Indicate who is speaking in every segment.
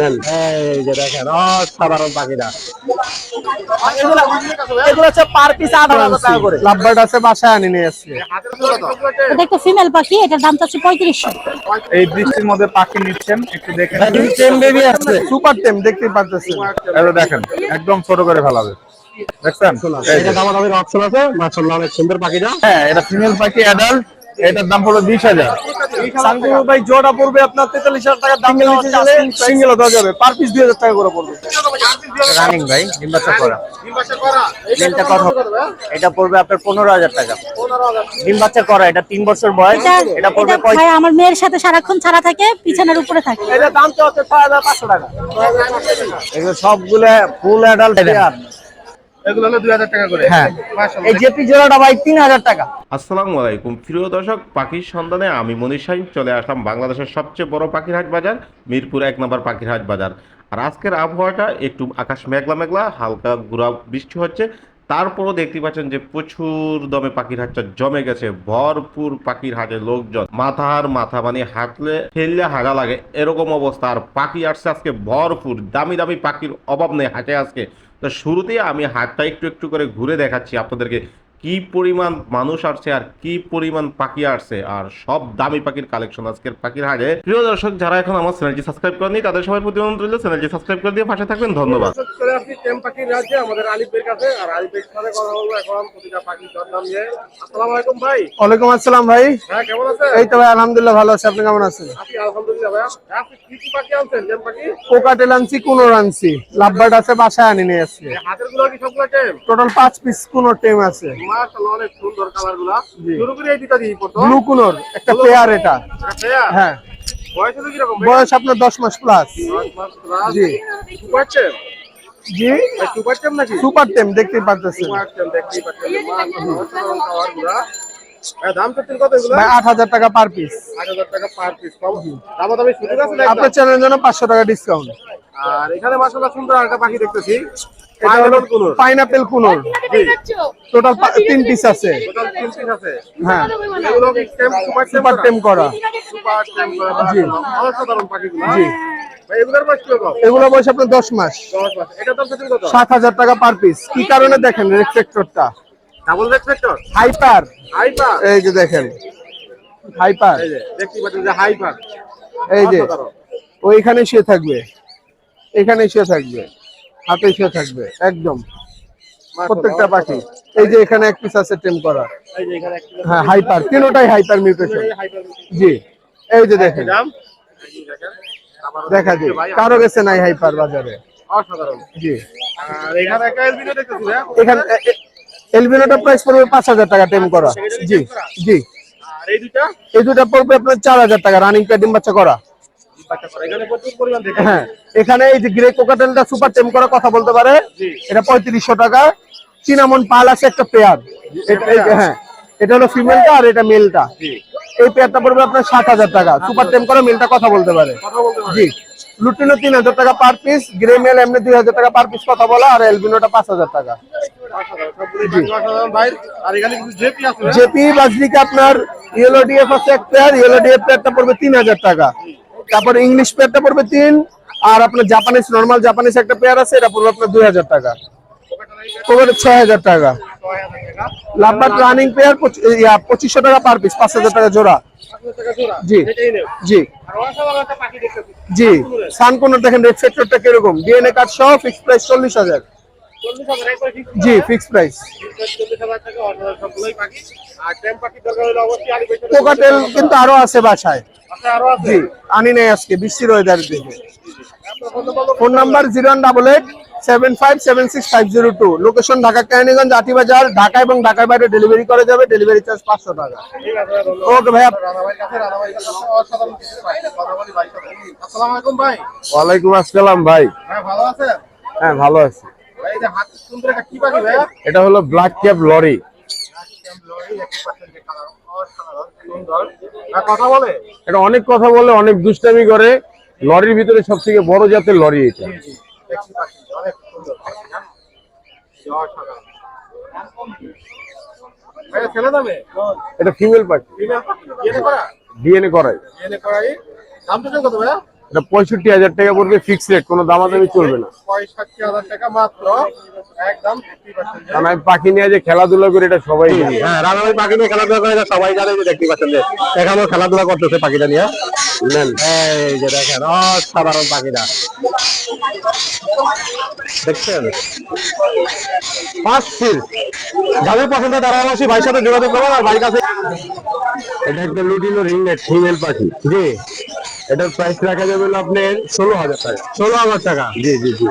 Speaker 1: নেন এই যে দেখেন অসাধারণ পাখিটা।
Speaker 2: এগুলো হচ্ছে পার পিস আট হাজার টাকা করে।
Speaker 1: লাভবার্ড আছে বাসায় আনি নিয়ে এসছে
Speaker 3: এটা একটা ফিমেল পাখি এটার দাম চাচ্ছে পঁয়ত্রিশশো।
Speaker 4: এই বৃষ্টির মধ্যে পাখি নিচ্ছেন একটু দেখেন
Speaker 1: টেম বেবি আছে সুপার টেম দেখতেই পাচ্ছেন
Speaker 4: এটা দেখেন একদম ছোট করে ফেলাবে দেখছেন।
Speaker 1: এটা দামাদামির অপশন আছে মাশাআল্লাহ অনেক সুন্দর পাখিটা।
Speaker 4: হ্যাঁ এটা ফিমেল পাখি অ্যাডাল্ট এটার দাম হলো বিশ হাজার।
Speaker 2: ভাই জোড়া পড়বে আপনার তেতাল্লিশ হাজার টাকার দাম
Speaker 1: সিঙ্গেল দেওয়া যাবে। পার পিস দুই হাজার টাকা করে পড়বে।
Speaker 2: রানিং ভাই ডিম্বাচা করা। মেলটা কত এটা পড়বে আপনার পনেরো হাজার টাকা। ডিম বাচ্চা করা এটা তিন বছর বয়স।
Speaker 3: এটা
Speaker 2: এটা পড়বে
Speaker 3: ভাই আমার মেয়ের সাথে সারাক্ষণ ছাড়া থাকে পিছনের উপরে থাকে।
Speaker 2: এটা দাম তো হচ্ছে ছয় হাজার পাঁচশো টাকা। এগুলো সবগুলো ফুল অ্যাডাল্ট
Speaker 4: এগুলো হলো দুই হাজার টাকা করে।
Speaker 2: হ্যাঁ। এই জেপি জোড়াটা ভাই তিন হাজার টাকা।
Speaker 5: আসসালামু আলাইকুম। প্রিয় দর্শক পাখির সন্ধানে আমি মনীষ সাইন চলে আসলাম বাংলাদেশের সবচেয়ে বড় পাখির হাট বাজার মিরপুর এক নম্বর পাখির হাট বাজার। আর আজকের আবহাওয়াটা একটু আকাশ মেঘলা মেঘলা হালকা গুড়া বৃষ্টি হচ্ছে। তারপরও দেখতে পাচ্ছেন যে প্রচুর দমে পাখির হাটটা জমে গেছে। ভরপুর পাখির হাটে লোকজন মাথার মাথা মানে হাঁটলে ফেললে হাগা লাগে এরকম অবস্থা। আর পাখি আসছে আজকে ভরপুর দামি দামি পাখির অভাব নেই হাটে আজকে। তো শুরুতেই আমি হাতটা একটু একটু করে ঘুরে দেখাচ্ছি আপনাদেরকে কি পরিমাণ মানুষ আসছে আর কি পরিমাণ পাখি আসছে আর সব দামি পাখির কালেকশন আজকের পাখির হাটে। প্রিয় দর্শক যারা এখন আমার চ্যানেলটি সাবস্ক্রাইব করেনি তাদের সবাই প্রতি অনুরোধ রইল চ্যানেলটি সাবস্ক্রাইব করে দিয়ে পাশে থাকবেন। ধন্যবাদ।
Speaker 1: চলে আসছি টেম পাখির রাজ্যে আমাদের আলিফের কাছে আর আলিফের সাথে কথা বলব এখন প্রতিটা পাখির দরদাম নিয়ে। আসসালামু আলাইকুম ভাই।
Speaker 6: ওয়ালাইকুম আসসালাম ভাই।
Speaker 1: হ্যাঁ কেমন আছেন?
Speaker 6: এই তো ভাই আলহামদুলিল্লাহ ভালো আছি। আপনি কেমন আছেন?
Speaker 1: আছি আলহামদুলিল্লাহ ভাই। আপনি কি কি পাখি আনছেন টেম পাখি?
Speaker 6: কোকাটেল আনছি কুনোর আনছি। লাভবার্ড আছে বাসায় আনি নিয়ে আসছি
Speaker 1: হাতেরগুলো কি সবগুলো টেম?
Speaker 6: টোটাল পাঁচ পিস কুনোর টেম আছে।
Speaker 1: মাশাআল্লাহ অনেক সুন্দর কালার শুরু করে এই দুটা দিয়ে পড়তো
Speaker 6: ব্লু একটা পেয়ার এটা।
Speaker 1: হ্যাঁ
Speaker 6: হ্যাঁ।
Speaker 1: বয়স হলো
Speaker 6: আপনার দশ মাস প্লাস
Speaker 1: দশ মাস প্লাস।
Speaker 6: জি।
Speaker 1: সুপার
Speaker 6: জি।
Speaker 1: সুপার টেম নাকি?
Speaker 6: সুপার টেম
Speaker 1: সুপার টেম দাম কত এগুলো?
Speaker 6: ভাই হাজার টাকা পার পিস
Speaker 1: আট হাজার টাকা পার পিস কম দামা দামি সুযোগ আছে
Speaker 6: আপনার চ্যানেলের জন্য পাঁচশো টাকা ডিসকাউন্ট
Speaker 1: আর এখানে মাশাআল্লাহ সুন্দর একটা পাখি দেখতেছি।
Speaker 6: এটা হলো। Pineapple conure. টোটাল তিন পিস আছে। হ্যাঁ।
Speaker 1: এগুলো কি সুপার টেম
Speaker 6: করা।
Speaker 1: সুপার টেম করা।
Speaker 6: জি। জি।
Speaker 1: ভাই এগুলোর বয়স কীরকম?
Speaker 6: এগুলো বয়স আপনার দশ মাস। সাত হাজার টাকা পার পিস কি কারণে দেখেন রেফ্লেক্টরটা
Speaker 1: double red factor
Speaker 6: hyper
Speaker 1: hyper
Speaker 6: এই যে দেখেন। হাইপার
Speaker 1: দেখতে পাচ্ছেন যে হাইপার
Speaker 6: এই যে। ওইখানে শুয়ে থাকবে। এখানে শুয়ে থাকবে। হাতে শুয়ে থাকবে। একদম। প্রত্যেকটা পাখি। এই যে এখানে এক পিস আছে টেম করা। হ্যাঁ হাইপার তিনোটাই হাইপার মিউটেশন জি এই যে দেখেন। দেখা যায় কারও গেছে নাই হাইপার বাজারে। জি।
Speaker 1: এখানে
Speaker 6: এলবিনোটা প্রাইস পড়বে পাঁচ হাজার টাকা টেম করা। জি জি।
Speaker 1: এই
Speaker 6: দুটা পড়বে আপনার চার হাজার টাকা রানিং করা
Speaker 1: বাচ্চা করে। এখানে
Speaker 6: হ্যাঁ এখানে এই যে গ্রে কোকাটেলটা সুপার টেম করা কথা বলতে পারে এটা পঁয়ত্রিশশো টাকা। চিনামন পাল আছে একটা পেয়ার হ্যাঁ এটা হলো ফিমেলটা আর এটা মেলটা এই পেয়ারটা পড়বে আপনার সাত হাজার টাকা। সুপার টেম করা মেলটা কথা বলতে পারে। জি। লুটিনো তিন হাজার টাকা পার পিস গ্রে মেল এমনি দুই হাজার টাকা পার পিস কথা বলা আর এলবিনোটা পাঁচ হাজার টাকা।
Speaker 1: জেপি
Speaker 6: বাজরিকে আপনার ইয়েলো ডিএফ আছে এক পেয়ার ইয়েলো ডিএফ পেয়ারটা পড়বে তিন হাজার টাকা। তারপর ইংলিশ পেয়ারটা পড়বে তিন, আর আপনার জাপানিজ নর্মাল জাপানিজ একটা পেয়ার আছে, এটা পড়বে আপনার দুই হাজার টাকা। ওগুলো ছয় হাজার টাকা। লাভবাট রানিং পেয়ার পঁচিশশো টাকা পার পিস পাঁচ হাজার টাকা জোড়া। জি জি। জি সানকোন দেখেন রেড সেক্টরটা কীরকম? ডিএনএ কার্ড সহ ফিক্স প্রাইস চল্লিশ হাজার। জি ফিক্স প্রাইস কোকাটেল কিন্তু আরও আছে বাসায়।
Speaker 1: আছে,
Speaker 6: জি আনি নেই আজকে বৃষ্টির ওয়েদার দেখে।
Speaker 1: Phone number
Speaker 6: zero one double eight seven five seven six five zero two. Location Dhaka Keraniganj Atibazar Dhaka এবং ঢাকার বাইরে ডেলিভারি করা যাবে ডেলিভারি চার্জ পাঁচশো টাকা।
Speaker 1: ঠিক আছে, ধন্যবাদ।
Speaker 6: ওকে ভাইয়া। ওয়ালাইকুম আসসালাম ভাই।
Speaker 1: হ্যাঁ, ভালো আছেন?
Speaker 6: হ্যাঁ ভালো আছি। এটা হলো ব্ল্যাক ক্যাপ লরি এটা অনেক কথা বলে অনেক দুষ্টামি করে লরির ভিতরে সব থেকে বড় জাতের লরি এটা? এটা ফিমেল পাখি? ডিএনএ করাই?
Speaker 1: দাম তো কত ভাইয়া?
Speaker 7: এটা পঁয়ষট্টি হাজার টাকা পড়বে ফিক্স রেট কোনো দামাদামি চলবে না।
Speaker 8: পঁয়ষট্টি হাজার টাকা মাত্র একদম
Speaker 7: কারণ আমি পাখি নিয়ে যে খেলাধুলা করি এটা সবাই জানে।
Speaker 8: হ্যাঁ রানামি পাখি নিয়ে খেলাধুলা করে এটা সবাই জানে যে দেখতে পাচ্ছেন যে এখানেও খেলাধুলা করতেছে পাখিটা নিয়ে।
Speaker 7: নেন।
Speaker 8: এই যে দেখেন অসাধারণ পাখিটা। দেখছেন? ফার্স্ট ফিল যাদের পছন্দ তারা অবশ্যই ভাইয়ের সাথে যোগাযোগ করবেন আর ভাইয়ের কাছে
Speaker 7: এটা একটা লুটিনো রিংনেট ফিমেল পাখি।
Speaker 8: জি।
Speaker 7: এটার প্রাইস রাখা যাবে হলো আপনার ষোলো হাজার টাকা।
Speaker 8: ষোলো হাজার টাকা?
Speaker 7: জি জি জি।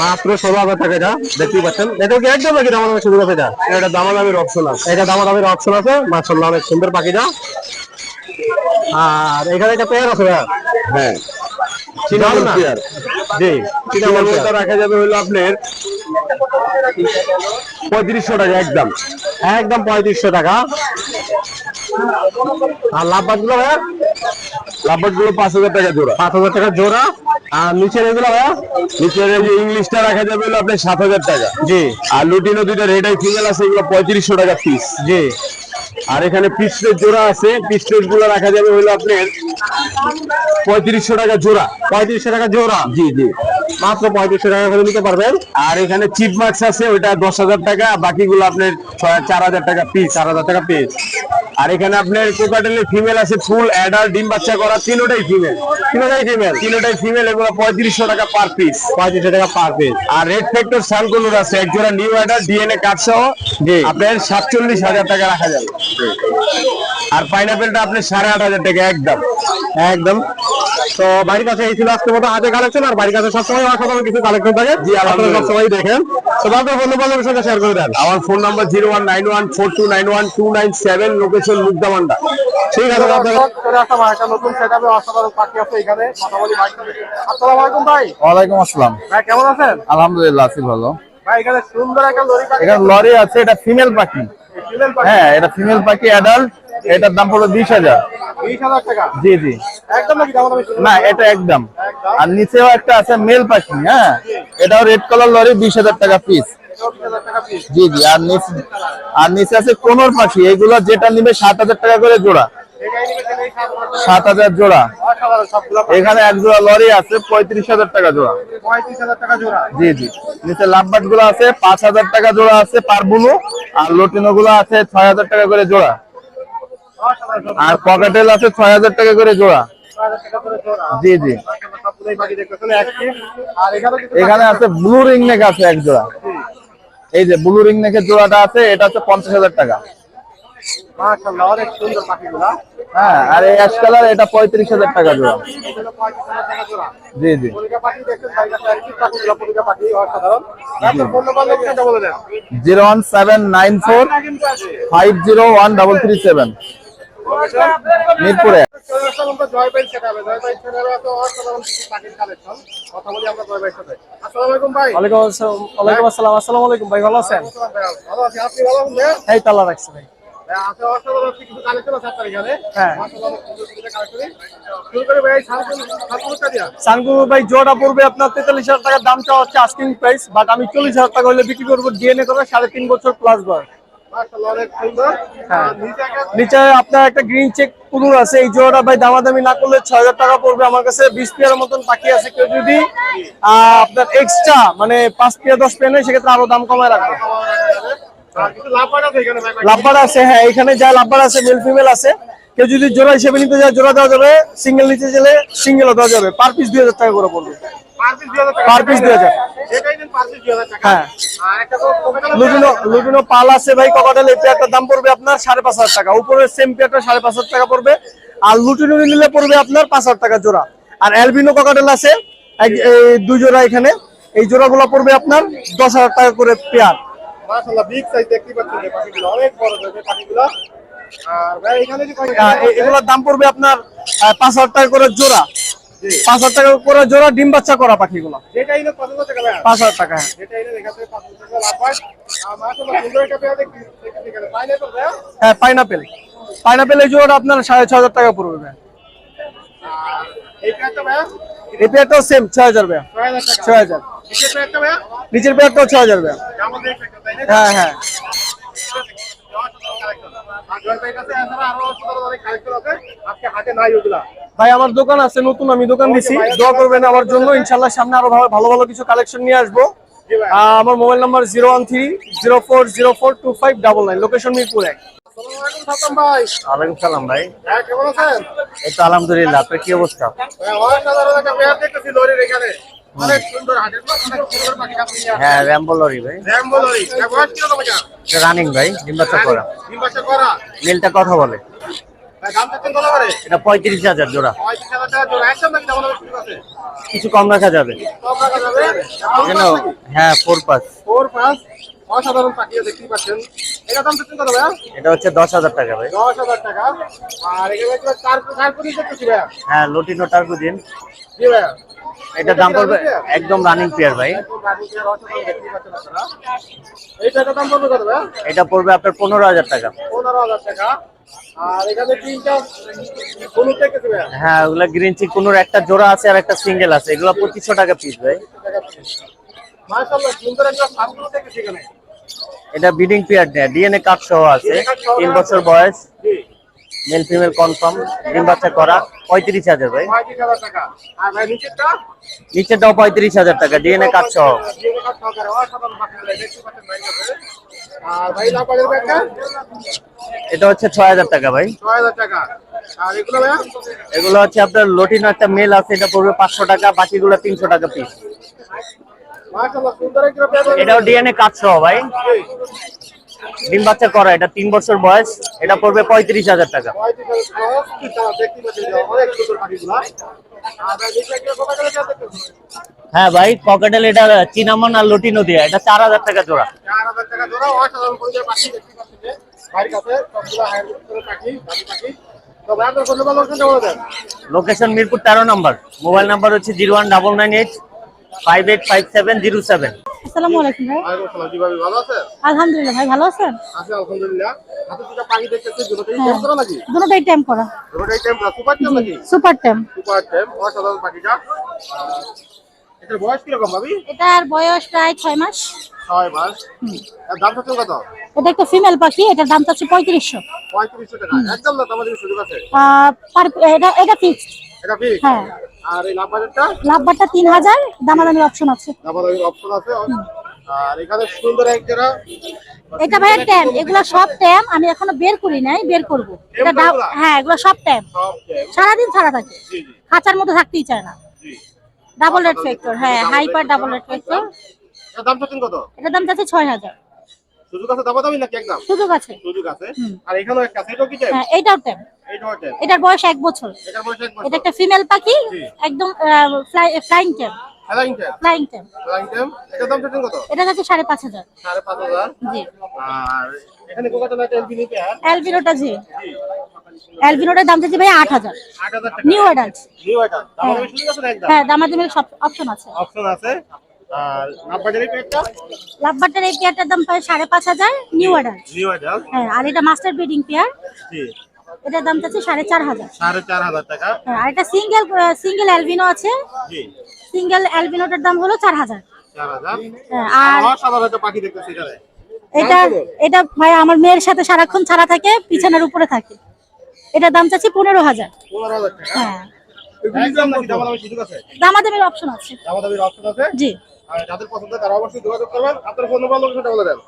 Speaker 8: মাত্র ষোলো হাজার টাকা এটা দেখতেই পাচ্ছেন? এটা কি একদম নাকি দামাদামি সুযোগ আছে এটা?
Speaker 7: এটা দামাদামির অপশন আছে।
Speaker 8: এটা দামাদামির অপশন আছে। মার্শাল্লাহ অনেক সুন্দর পাখিটা। আর এখানে একটা পেয়ার আছে
Speaker 7: হ্যাঁ।
Speaker 8: চিনামন
Speaker 7: পেয়ার
Speaker 8: জি চিনামন
Speaker 7: চিনামনটা রাখা যাবে হলো আপনার পঁয়ত্রিশশো টাকা একদম।
Speaker 8: একদম পঁয়ত্রিশশো টাকা। আর লাভবাদগুলো ভাইয়া?
Speaker 7: লাভবাটগুলো পাঁচ হাজার টাকা জোড়া।
Speaker 8: পাঁচ হাজার টাকা জোড়া। আর নিচের এগুলো ভাইয়া?
Speaker 7: নিচের যে ইংলিশটা রাখা যাবে হলো আপনার সাত হাজার টাকা।
Speaker 8: জি।
Speaker 7: আর লুটিনো দুইটা রেড আই ফিমেল আছে এগুলো পঁয়ত্রিশশো টাকা পিস
Speaker 8: জি।
Speaker 7: আর এখানে পিস্টের জোড়া আছে। পিস্টেরগুলো রাখা যাবে হলো আপনার পঁয়ত্রিশশো টাকা জোড়া।
Speaker 8: পঁয়ত্রিশশো টাকা জোড়া?
Speaker 7: জি জি।
Speaker 8: মাত্র পঁয়ত্রিশশো টাকা করে নিতে পারবেন।
Speaker 7: আর এখানে চিপ মার্কস আছে ওইটা দশ হাজার টাকা। বাকিগুলো আপনার ছয় চার হাজার টাকা পিস
Speaker 8: চার হাজার টাকা পেজ
Speaker 7: আর এখানে আপনার কোকাটেলের ফিমেল আছে ফুল অ্যাডাল ডিম বাচ্চা করা তিনোটাই ফিমেল
Speaker 8: তিনোটাই ফিমেল
Speaker 7: তিনোটাই ফিমেল এগুলো পঁয়ত্রিশশো টাকা পার পিস
Speaker 8: পঁয়ত্রিশশো টাকা পার পিস
Speaker 7: আর রেড ফ্যাক্টর সানকুলোর আছে এক জোড়া নিউ অ্যাডাল ডিএনএ কার্ড সহ।
Speaker 8: জি।
Speaker 7: আপনার সাতচল্লিশ হাজার টাকা রাখা যাবে। আর পাইনাপেলটা আপনি সাড়ে আট হাজার টাকা একদম।
Speaker 8: একদম। তো বাড়ির কাছে এই ছিল আজকে মতো হাতে কালেকশন আর বাড়ির কাছে সবসময় অসাধারণ কিছু কালেকশন থাকে। জি আপনারা। সবসময় দেখেন। তো আপনার বন্ধু বান্ধবের সঙ্গে শেয়ার করে দেন।
Speaker 7: আমার phone number zero one nine one four two nine one two nine seven location Mugdamanda
Speaker 8: ঠিক আছে
Speaker 4: ওয়ালাইকুম আসসালাম।
Speaker 1: ভাই কেমন আছেন?
Speaker 4: আলহামদুলিল্লাহ আছি ভালো।
Speaker 1: ভাই এখানে সুন্দর একটা লরি
Speaker 4: এখানে লরি আছে এটা ফিমেল পাখি। হ্যাঁ এটা ফিমেল পাখি অ্যাডাল্ট এটার দাম পড়বে বিশ হাজার। জি জি। না এটা একদম। আর নিচেও একটা আছে মেল পাখি হ্যাঁ? এটাও রেড কালার লরি বিশ হাজার টাকা পিস জি জি। আর নিচে আর নিচে আছে কোনোর পাখি এগুলো যেটা নিবে সাত হাজার টাকা করে জোড়া।
Speaker 1: সাত হাজার
Speaker 4: জোড়া। এখানে এক জোড়া লরি আছে পঁয়ত্রিশ হাজার টাকা জোড়া। জি জি। নিচে লাভবাটগুলো আছে পাঁচ হাজার টাকা জোড়া আছে পার বুলু আর লটিনো গুলো আছে ছয় হাজার টাকা করে জোড়া। আর পকেটেল আছে ছয় হাজার টাকা করে জোড়া। জি জি।
Speaker 1: এখানে
Speaker 4: আছে ব্লু রিং নেক আছে এক জোড়া। এই যে ব্লু রিং নেকের জোড়াটা আছে এটা হচ্ছে পঞ্চাশ হাজার টাকা
Speaker 1: মাশাআল্লাহ অনেক সুন্দর পাখিগুলা
Speaker 4: হ্যাঁ আর এই অ্যাশ কালার এটা পঁয়ত্রিশ হাজার টাকা জোড়া। জি জি। Zero one seven nine four five zero one double three seven. মিরপুরে।
Speaker 6: ওয়ালাইকুম আসসালাম। আসসালামু। আলাইকুম ভাই ভালো আছেন?
Speaker 1: ভালো আছি ভালো আছেন? ভাই?
Speaker 6: এই তালা রাখছি ভাই। হ্যাঁ। জোড়া পড়বে আপনার তেতাল্লিশ হাজার টাকার দামটা হচ্ছে আস্কিং প্রাইস বাট আমি চল্লিশ হাজার টাকা হলে বিক্রি করব ডিএনএ করে সাড়ে তিন বছর প্লাস বয়স। হ্যাঁ।
Speaker 1: নিচে
Speaker 6: আপনার একটা গ্রিন চেক পুরুর আছে এই জোড়াটা ভাই দামাদামি না করলে ছয় হাজার টাকা পড়বে আমার কাছে বিশ পেয়ারের মতন পাখি আছে কেউ যদি আপনার এক্সট্রা মানে পাঁচ পেয়ার দশ পেয়ার নেয় সেক্ষেত্রে আরও দাম কমায় রাখবে। লাভবার আছে হ্যাঁ এখানে যা আছে মেল ফিমেল আছে। কেউ যদি জোড়া হিসেবে নিতে যায় জোড়া দেওয়া যাবে সিঙ্গেল নিতে গেলে সিঙ্গেলও দেওয়া যাবে। পার পিস দুই হাজার টাকা করে পড়বে।
Speaker 1: পার পিস 2000 টাকা
Speaker 6: Per piece 2000
Speaker 1: এটাই দিন পার পিস 2000 টাকা
Speaker 6: হ্যাঁ। এই দাম পড়বে আপনার সাড়ে পাঁচ হাজার টাকা। উপরের সেম সাড়ে পাঁচ হাজার টাকা পড়বে। আর নিলে আপনার পাঁচ হাজার টাকা জোড়া। আর অ্যালবিনো আছে দুই জোড়া এখানে। এই পড়বে আপনার দশ হাজার টাকা করে পেয়ার
Speaker 1: মাশাআল্লাহ বিগ সাইজ দেখতে পাচ্ছেন এই পাখিগুলো অনেক বড় পাখিগুলো। আর ভাই এখানে যে
Speaker 6: এগুলোর দাম পড়বে আপনার আহ, পাঁচ হাজার টাকা করে জোড়া। পাঁচ হাজার টাকা করে জোড়া ডিম বাচ্চা করা পাখিগুলো।
Speaker 1: 5000
Speaker 6: পাঁচ হাজার টাকা হ্যাঁ।
Speaker 1: 5000 হয়। পাইনাপল
Speaker 6: হ্যাঁ পাইনাপেল পাইনাপেল এই জোড়াটা আপনার সাড়ে ছ হাজার টাকা পড়বে ভাই।
Speaker 1: এই
Speaker 6: পেয়ারটাও সেম ছয় হাজার ভাই।
Speaker 1: 6000
Speaker 6: ছয় হাজার। নিচের পেয়ারটাও ছয় হাজার ভাই। হ্যাঁ হ্যাঁ।
Speaker 1: ভাই কাছে এছাড়া আরও অসাধারণ অনেক কালেকশন আছে আজকে হাটে নাই ওগুলা
Speaker 9: ভাই আমার দোকান আছে নতুন আমি দোকান দিছি। দোয়া করবেন আমার জন্য। ইনশাল্লাহ সামনে আরও ভালো ভালো ভালো কিছু কালেকশন নিয়ে আসব। আহ, আমার mobile number zero one three zero four zero four two five double nine. Location Mirpur. এক
Speaker 1: আসসালামু আলাইকুম সাদ্দাম ভাই
Speaker 2: ওয়ালাইকুম সালাম ভাই।
Speaker 1: কেমন আছেন?
Speaker 2: এই আলহামদুলিল্লাহ আপনার কি অবস্থা?
Speaker 1: হ্যাঁ অনেক সুন্দর হাটের অনেক সুন্দর পাখি আপনি
Speaker 2: হ্যাঁ ভাই।
Speaker 1: এটা
Speaker 2: রানিং ভাই ডিম করা।
Speaker 1: তিন করা।
Speaker 2: মেলটা কথা বলে। এটা পঁয়ত্রিশ হাজার জোড়া। কিছু কম রাখা যাবে। হ্যাঁ ফোর পাস
Speaker 1: ফোর অসাধারণ পাখি পাচ্ছেন। এটা দাম কত ভাইয়া?
Speaker 2: এটা হচ্ছে দশ হাজার টাকা ভাই।
Speaker 1: দশ হাজার টাকা। আর এখানে একটা চার চার কোটি দেখতেছি ভাইয়া?
Speaker 2: হ্যাঁ লটিনো টার্কুদিন
Speaker 1: জি ভাইয়া।
Speaker 2: এটা দাম পড়বে? একদম রানিং পেয়ার ভাই।
Speaker 1: দাম পড়বে কত ভাইয়া?
Speaker 2: এটা পড়বে আপনার পনেরো হাজার টাকা।
Speaker 1: পনেরো হাজার টাকা। আর এখানে তিনটা হলুদ দেখতেছি ভাইয়া।
Speaker 2: হ্যাঁ ওগুলা গ্রিন চিক কোনোর একটা জোড়া আছে আর একটা সিঙ্গেল আছে। এগুলো পঁচিশশো টাকা পিস ভাই।
Speaker 1: মাশাআল্লাহ সুন্দর একটা সামগ্রী দেখতেছি এখানে।
Speaker 2: এটা বিডিং পেয়ার নেয় ডিএনএ কার্ড সহ আছে, তিন বছর বয়স, মেল ফিমেল কনফার্ম, ডিম বাচ্চা করা, পঁয়ত্রিশ হাজার ভাই। নিচেরটাও পঁয়ত্রিশ হাজার টাকা, ডিএনএ কার্ড সহ। এটা হচ্ছে ছয় হাজার টাকা ভাই। এগুলো হচ্ছে আপনার লটিনো একটা মেল আছে, এটা পড়বে পাঁচশো টাকা, বাকিগুলো তিনশো টাকা পিস এটাও ডিএনএ কার্ড সহ ভাই ডিম বাচ্চা করা এটা তিন বছর বয়স এটা পড়বে পঁয়ত্রিশ হাজার টাকা। হ্যাঁ ভাই পকেটেল এটা চিনামন আর লটি দিয়ে এটা চার হাজার টাকা জোড়া। লোকেশন মিরপুর তেরো নম্বর। মোবাইল নাম্বার হচ্ছে zero one double nine eight five eight five seven zero seven
Speaker 3: আসসালামু আলাইকুম ভাই।
Speaker 1: জি ভাবি ভালো আছেন?
Speaker 3: আলহামদুলিল্লাহ ভাই ভালো আছেন?
Speaker 1: আছি আলহামদুলিল্লাহ। হাতে দুটো পাখি দেখতেছি দুটোতেই টেম করা নাকি?
Speaker 3: দুটোটাই টাইম করা।
Speaker 1: দুটোটাই টেম করা সুপার টেম নাকি?
Speaker 3: সুপার টাইম
Speaker 1: সুপার টেম অসাধারণ পাখিটা। এটার বয়স কীরকম ভাবি?
Speaker 3: এটার বয়স প্রায় ছয় মাস।
Speaker 1: ছয় মাস। এর দাম কত?
Speaker 3: এটা একটা ফিমেল পাখি এটার দাম
Speaker 1: টাকা। একদম না তোমাদের সুযোগ আছে।
Speaker 3: এটা এটা ফিক্সড
Speaker 1: এটা
Speaker 3: হ্যাঁ।
Speaker 1: আর এই
Speaker 3: লাভবারটা তিন হাজার দামাদামির অপশন আছে।
Speaker 1: নাম্বারের অপশন আছে। আর এখানে সুন্দর এক জোড়া
Speaker 3: এটা ভাইয়ের ট্যাম এগুলো সব ট্যাম আমি এখনও বের করি নাই বের করব। এটা হ্যাঁ এগুলো সব ট্যাম সারাদিন ছাড়া থাকে। খাঁচার মধ্যে থাকতেই চায় না। ডাবল রেড ফ্যাক্টর হ্যাঁ হাইপার ডাবল রেড ফ্যাক্টর
Speaker 1: এর দাম কত?
Speaker 3: এটার দাম চাচ্ছে ছয় হাজার।
Speaker 1: সুযোগ আছে? দাবা দামি নাকি একদম?
Speaker 3: সুযোগ আছে।
Speaker 1: সুযোগ আছে? আর এখানেও একটা আছে? এটাও কি
Speaker 3: হ্যাঁ ট্যাম
Speaker 1: এইটাও টেম
Speaker 3: এটার বয়স এক বছর।
Speaker 1: এটার বয়স এক বছর।
Speaker 3: এটা একটা ফিমেল পাখি। একদম flying tame
Speaker 1: flying
Speaker 3: tame
Speaker 1: flying tame এটার দাম কত?
Speaker 3: এটা জি।
Speaker 1: আর এখানে কোকাটা একটা এলবিনি পেয়ার
Speaker 3: অ্যালবিনোটা জি। অ্যালবিনোটার দাম চাচ্ছি ভাই নিউ অ্যাডাল্ট
Speaker 1: নিউ দাম আছে না একদম?
Speaker 3: হ্যাঁ দামাদামির সব অপশন আছে।
Speaker 1: অপশন আছে? আর নাম্বারের পেয়ারটা?
Speaker 3: লাভবারটার এই পেয়ারটার দাম প্রায় সাড়ে পাঁচ হাজার নিউ অ্যাডাল্ট
Speaker 1: নিউ এটা
Speaker 3: হ্যাঁ আর এটা মাস্টার ব্রিডিং পেয়ার।
Speaker 1: জি।
Speaker 3: এটার দাম চাচ্ছে সাড়ে চার হাজার।
Speaker 1: সাড়ে চার হাজার টাকা।
Speaker 3: হ্যাঁ আর একটা সিঙ্গেল সিঙ্গেল অ্যালবিনো আছে।
Speaker 1: জি।
Speaker 3: সিঙ্গেল অ্যালবিনোটার দাম হলো চার হাজার।
Speaker 1: চার হাজার।
Speaker 3: হ্যাঁ,
Speaker 1: আর অসাধারণ একটা পাখি দেখতেছি এখানে।
Speaker 3: এটা এটা ভাই আমার মেয়ের সাথে সারাক্ষণ ছাড়া থাকে পিছনের উপরে থাকে। এটার দাম চাচ্ছি পনেরো হাজার।
Speaker 1: পনেরো হাজার টাকা?
Speaker 3: হ্যাঁ।
Speaker 1: দাম আছে?
Speaker 3: দামাদামির অপশন আছে।
Speaker 1: দাম অপশন আছে?
Speaker 3: জি।
Speaker 1: যাদের পছন্দ তারা অবশ্যই যোগাযোগ করবেন। আপনার ফোন নাম্বার লোকেশনটা বলে দেন।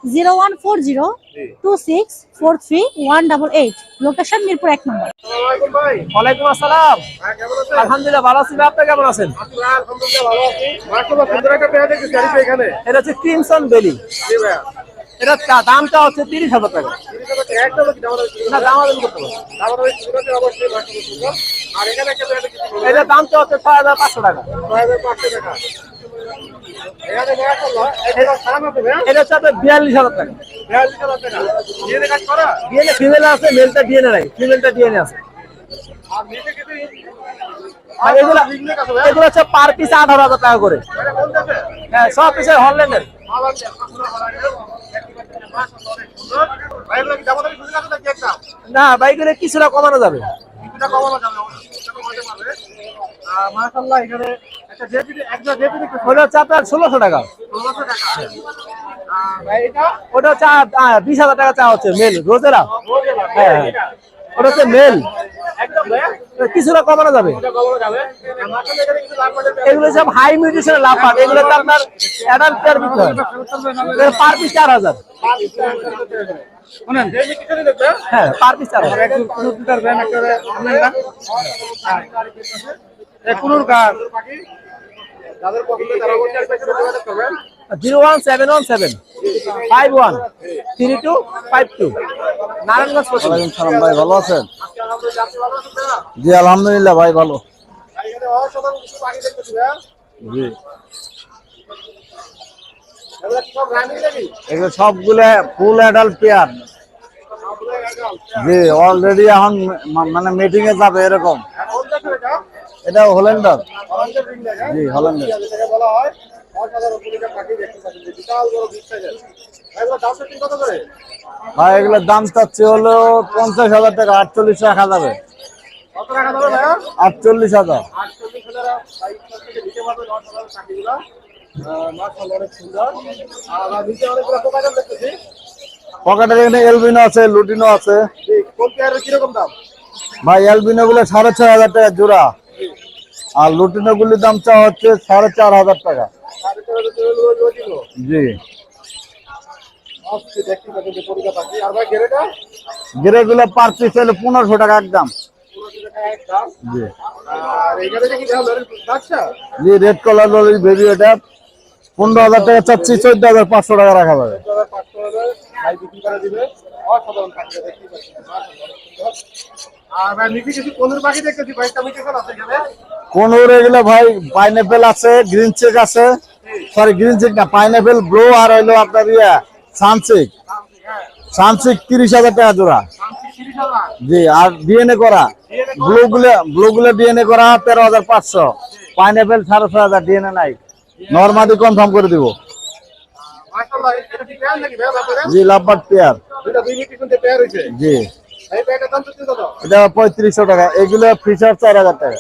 Speaker 3: লোকেশন মিরপুর এক নম্বর।
Speaker 1: আসসালামু আলাইকুম ভাই।
Speaker 9: ওয়ালাইকুম আসসালাম।
Speaker 1: হ্যাঁ কেমন আছেন?
Speaker 9: আলহামদুলিল্লাহ ভালো আছি আপনি কেমন আছেন?
Speaker 1: আলহামদুলিল্লাহ ভালো আছি। মাশাআল্লাহ সুন্দর একটা পেয়ার দেখতেছি আরিফ এখানে।
Speaker 9: এটা হচ্ছে ক্রিমসন বেলি।
Speaker 1: জি ভাইয়া।
Speaker 9: এটা দামটা হচ্ছে তিরিশ হাজার টাকা। না দাম আদান করতে পারব এটা দামটা হচ্ছে ছয় হাজার পাঁচশো টাকা।
Speaker 1: ছয় হাজার পাঁচশো টাকা।
Speaker 9: হ্যাঁ না কিছুটা কমানো যাবে।
Speaker 1: জেপি দেখতে
Speaker 9: ওটা হচ্ছে আপনার ষোলোশো টাকা ওটা হচ্ছে বিশ হাজার টাকা চা হচ্ছে মেল। রোজেরা হ্যাঁ। ওটা হচ্ছে মেল। কিছুটা কমানো যাবে এগুলো সব হাই মিউটেশনের লাভ পাবে এগুলো তো আপনার অ্যাডাল্ট পেয়ার বিক্রি হয় পার পিস চার হাজার হ্যাঁ। পার পিস চার হাজার
Speaker 1: conure
Speaker 9: zero one seven one seven. Five one. Three two five two. Narayanganj
Speaker 10: সালাম ভাই ভালো আছেন? জি আলহামদুলিল্লাহ ভাই ভালো। জি।
Speaker 1: এগুলো
Speaker 10: সবগুলো ফুল অ্যাডাল্ট পেয়ার জি অলরেডি এখন মানে মিটিং এ যাবে এরকম
Speaker 1: আর কোন জাতের এটা
Speaker 10: এটা হলেন্ডার
Speaker 1: অরেঞ্জের রিং দেখা
Speaker 10: জি
Speaker 1: বলা হয় করে
Speaker 10: ভাই এগুলোর দাম চাচ্ছে হলো পঞ্চাশ হাজার টাকা আটচল্লিশ রাখা যাবে। আটচল্লিশ হাজার। পকেটের এখানে এলবিনো আছে লুটিনো আছে। ভাই এলবিনো গুলো সাড়ে ছয় হাজার টাকা জোড়া। আর লুটিনো গুলির দাম চা হচ্ছে সাড়ে চার হাজার টাকা। জি।
Speaker 1: আজকে দেখতে পাচ্ছেন যে পরিকা পাখি আর ভাই গেরেটা
Speaker 10: গিরে গুলো পার পিস হলো পনেরোশো টাকা একদম। জি। রেড কালার লরি বেবি এটা। পনেরো হাজার টাকা চাচ্ছি, চোদ্দ হাজার পাঁচশো টাকা রাখা যাবে।
Speaker 1: অসাধারণ কোনের আছে এখানে।
Speaker 10: এগুলো ভাই পাইনাপেল আছে গ্রিন চেক আছে। সরি গ্রিন চেক না পাইনাপেল ব্লো আর হইল আপনার ইয়া সানসিক সানসিক তিরিশ হাজার টাকা জোড়া। জি আর ডিএনএ করা। ব্লু গুলো ব্লু গুলো ডিএনএ করা তেরো হাজার পাঁচশো। পাইনাপেল সাড়ে ছয় হাজার ডিএনএ নাই। নর্মাদি কনফার্ম করে দিব। জি লাভবার্ড পেয়ার জি। এটা পঁয়ত্রিশশো টাকা। এগুলো ফিচার চার হাজার টাকা।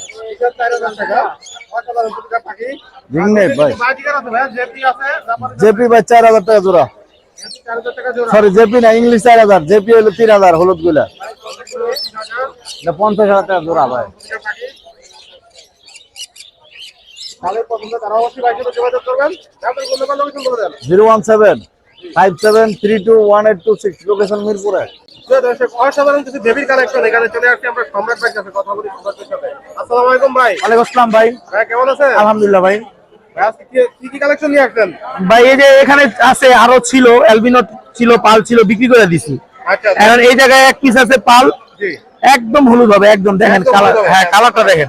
Speaker 10: রিংনেট ভাই।
Speaker 1: জেপি
Speaker 10: ভাই চার হাজার টাকা জোড়া। সরি জেপি না ইংলিশ চার হাজার। জেপি হলো তিন হাজার হলুদগুলা পঞ্চাশ হাজার টাকা জোড়া ভাই। Zero one seven five seven three two one eight two six location মিরপুরে।
Speaker 1: দর্শক অসাধারণ কিছু বেবির কালেকশন এখানে চলে আসছি। আমরা সম্রাট ভাইয়ের কাছে কথা বলি সম্রাটের সাথে। আসসালামু আলাইকুম ভাই।
Speaker 9: ওয়ালাইকুম আসসালাম ভাই।
Speaker 1: ভাই কেমন আছেন?
Speaker 9: আলহামদুলিল্লাহ ভাই।
Speaker 1: ভাই কি- কি কি কালেকশন নিয়ে আসছেন?
Speaker 9: ভাই এই যে এখানে আছে আরও ছিল ছিল পাল ছিল বিক্রি করে দিছি।
Speaker 1: আচ্ছা
Speaker 9: এখন এই জায়গায় এক পিস আছে পাল। একদম হলুদ হবে একদম দেখেন কালার হ্যাঁ কালারটা দেখেন।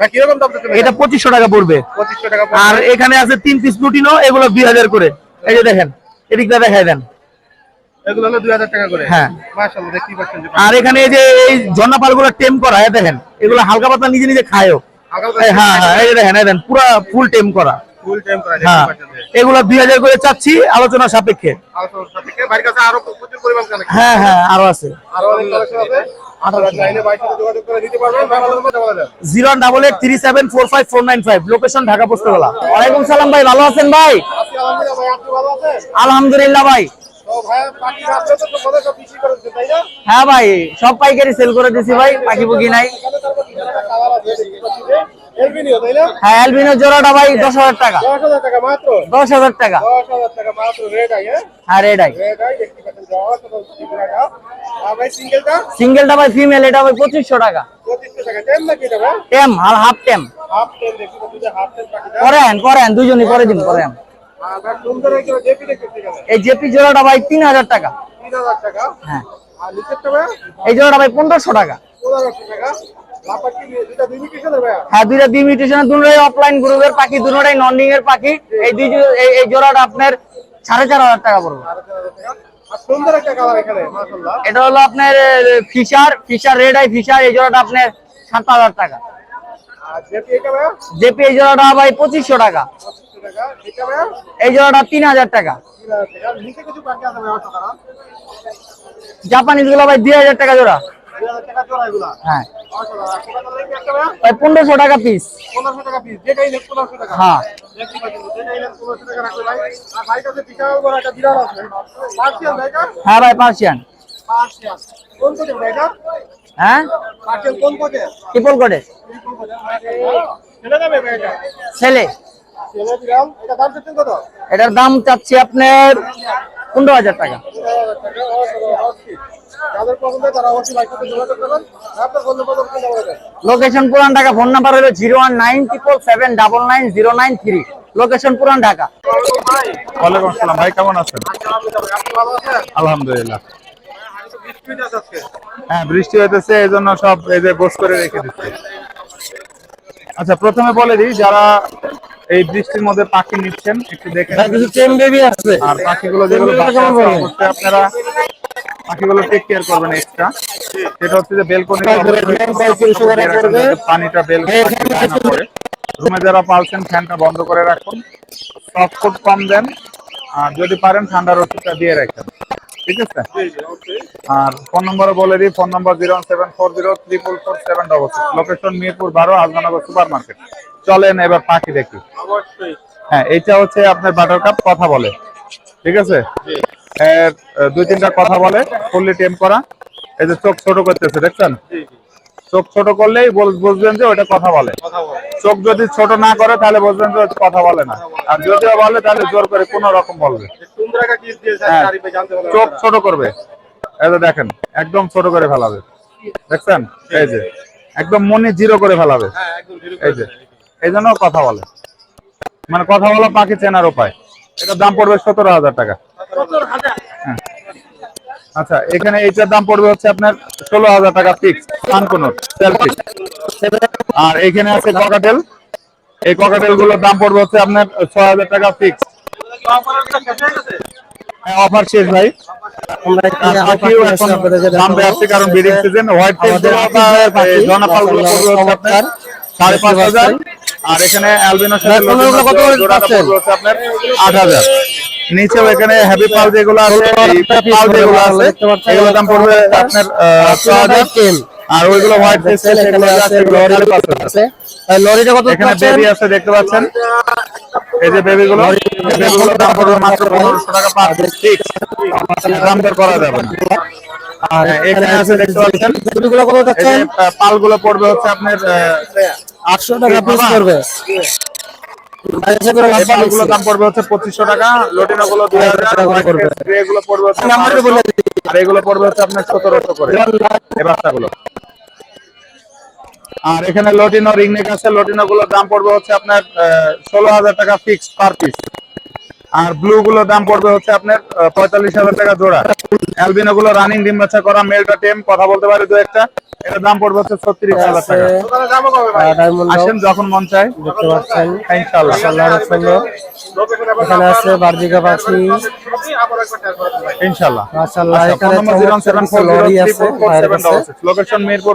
Speaker 1: ভাই কীরকম
Speaker 9: এটা পঁচিশশো টাকা পড়বে। আর এখানে আছে তিন পিস লুটিনো এগুলো দুই হাজার করে। এই যে দেখেন এদিকটা দেখাই দেন।
Speaker 1: এগুলো হলো দুই হাজার টাকা করে।
Speaker 9: হ্যাঁ।
Speaker 1: মাশাআল্লাহ দেখতেই পাচ্ছেন
Speaker 9: আর এখানে এই যে এই ঝর্ণা পালগুলো টেম করা এই দেখেন এগুলো হালকা পাতলা নিজে নিজে খায়ও। হ্যাঁ হ্যাঁ এই দেখেন এই দেখেন পুরা ফুল টেম করা।
Speaker 1: ফুল টাইম করা
Speaker 9: হ্যাঁ
Speaker 1: দেখতেই পাচ্ছেন যে।
Speaker 9: এগুলো দুই হাজার করে চাচ্ছি আলোচনা সাপেক্ষে।
Speaker 1: আলোচনার সাপেক্ষে ভাইয়ের কাছে আরও প্রচুর পরিমাণ কালেকশন
Speaker 9: হ্যাঁ হ্যাঁ আরও আছে।
Speaker 1: আরও অনেক collection
Speaker 9: zero double eight three seven four five four nine five location Dhaka Postogola ওয়ালাইকুম সালাম ভাই ভালো আছেন ভাই?
Speaker 1: আলহামদুলিল্লাহ ভাই।
Speaker 9: হ্যাঁ ভাই সব পাইকারি সেল করে দিছি ভাই পাখি পুকি নাই।
Speaker 1: না?
Speaker 9: হ্যাঁ অ্যালবিনো জোড়াটা ভাই দশ হাজার টাকা।
Speaker 1: দশ হাজার টাকা হ্যাঁ?
Speaker 9: হ্যাঁ
Speaker 1: সিঙ্গেলটা
Speaker 9: ভাই ফিমেল এটা ভাই পঁচিশশো টাকা।
Speaker 1: টেম
Speaker 9: হাফ টেম করেন করেন দুজনই করে দিন করেন। এই জেপি জোড়াটা ভাই তিন হাজার টাকা। হ্যাঁ। এই জোড়াটা ভাই পনেরোশো টাকা। হ্যাঁ দুইটা দুই মিউটেশন দুটোই অফলাইন গ্রুপের পাখি দুটোটাই নন্ডিং এর পাখি। এই দুই এই- জোড়াটা আপনার সাড়ে চার হাজার টাকা পড়বে। এটা হলো আপনার Fischer Fischer red eye Fischer এই জোড়াটা আপনার সাত হাজার টাকা।
Speaker 1: জেপি
Speaker 9: জেপি এই জোড়াটা ভাই পঁচিশশো টাকা। এই জোড়াটা তিন হাজার টাকা।
Speaker 1: জাপানিজগুলো ভাই
Speaker 9: দুই হাজার টাকা জোড়া। হ্যাঁ।
Speaker 1: ভাই
Speaker 9: পনেরোশো টাকা পিস হ্যাঁ। হ্যাঁ ভাই পার্সিয়ান।
Speaker 2: হ্যাঁ? ট্রিপল কোডে
Speaker 8: ছেলে।
Speaker 2: এটার দাম চাচ্ছি আপনার পনেরো হাজার টাকা। Location Puran Dhaka phone number হলো zero one nine triple seven double nine zero nine three location Puran Dhaka.
Speaker 4: ওয়ালাইকুম আসসালাম, ভাই কেমন আছেন? আলহামদুলিল্লাহ। হ্যাঁ বৃষ্টি হইতেছে এই জন্য সব এই যে গোস করে রেখে দিচ্ছে। আচ্ছা প্রথমে বলে দিই, যারা এই বৃষ্টির মধ্যে পাখি নিচ্ছেন একটু দেখে নেবেন। আর পাখিগুলো যেগুলো অবশ্যই আপনারা পাখিগুলো টেক কেয়ার করবেন এক্সট্রা সেটা হচ্ছে যে বেলকনি পানিটা বেল করে রুমে যারা পালছেন ফ্যানটা বন্ধ করে রাখুন। সফট ফুড কম দেন। আর যদি পারেন ঠান্ডার ওষুধটা দিয়ে রাখেন। ঠিক আছে? আর ফোন নম্বরও বলে দিই ফোন নম্বর zero seven four zero triple four seven double six. Location Mirpur বারো আজমানগর সুপার মার্কেট। চলেন এবার পাখি দেখি। হ্যাঁ এইটা হচ্ছে আপনার বাটার কাপ কথা বলে। ঠিক আছে? দুই তিনটা কথা বলে ফুললি টেম করা। এই যে চোখ ছোট করতেছে দেখছেন? চোখ ছোট করলেই বুঝবেন যে ওটা কথা বলে। চোখ যদি ছোট না করে তাহলে বুঝবেন যে কথা বলে না। আর যদিও বলে তাহলে জোর করে কোন রকম বলবে। হ্যাঁ। চোখ ছোট করবে। এই দেখেন একদম ছোট করে ফেলাবে। দেখছেন? এই যে একদম মনে জিরো করে ফেলাবে।
Speaker 8: হ্যাঁ
Speaker 4: এই যে এই জন্য কথা বলে। মানে কথা বলা পাখি চেনার উপায়। এটার দাম পড়বে সতেরো হাজার টাকা। হ্যাঁ। আচ্ছা এখানে এইটার দাম পড়বে হচ্ছে আপনার ষোলো হাজার টাকা ফিক্স সেলফি আর এখানে আছে ককাটেল এই ককাটেলগুলোর দাম পড়বে হচ্ছে আপনার ছয় হাজার টাকা ফিক্স অফার শেষ ভাই। কারণ সিজন হোয়াইট হচ্ছে আপনার সাড়ে পাঁচ হাজার। আর এখানে সাথে আপনার আট হাজার। নিচেও এখানে হ্যাপি পাল যেগুলো আছে পাল যেগুলো আছে এগুলোর দাম পড়বে আপনার আহ, ছ হাজার। আর ওইগুলো হোয়াইট ফেস সেগুলো আছে এগুলো সাড়ে পাঁচ হাজার
Speaker 2: লরিটা কত
Speaker 4: এখানে বেবি আছে দেখতে পাচ্ছেন? এই যে বেবি গুলো বেবিগুলোর দাম পড়বে মাত্র পনেরোশো টাকা পার পিস দাম দর করা যাবে না। আর এখানে আছে দেখতে পাচ্ছেন? যে, আহ, পালগুলো পড়বে হচ্ছে আপনার আটশো টাকা পিস পড়বে। এই দাম পড়বে হচ্ছে পঁচিশশো টাকা লটিনো গুলো দুই হাজার গ্রে গুলো পড়বে আর এগুলো পড়বে হচ্ছে আপনার সতেরোশো করে। এই বাচ্চাগুলো। আর এখানে লটিনো, রিংনেক আছে। লটিনো গুলোর দাম পড়বে হচ্ছে আপনার ষোলো হাজার টাকা ফিক্সড পার পিস আর ব্লু গুলোর দাম পড়বে হচ্ছে আপনার পঁয়তাল্লিশ হাজার টাকা জোড়া। অ্যালবিনো গুলো রানিং ডিম বাচ্চা করা মেলটা টেম কথা বলতে পারে দু একটা। এটার দাম পড়বে হচ্ছে ছত্রিশ হাজার টাকা। আসেন যখন মন চায়। দেখতে পাচ্ছেন। ইনশাল্লাহ
Speaker 9: এখানে আছে বার্জিকা পাখি।
Speaker 4: ইনশাল্লাহ
Speaker 9: মাশাআল্লাহ
Speaker 4: আচ্ছা,
Speaker 9: এখানে
Speaker 4: ফোন নম্বর
Speaker 9: চমৎকার
Speaker 4: 074
Speaker 9: কিছু লরি আছে
Speaker 4: লোকেশন মিরপুর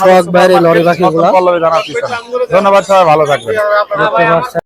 Speaker 9: সোহাগ ভাইয়ের লরি পাখিগুলা।
Speaker 4: ধন্যবাদ সবাই ভালো থাকবেন।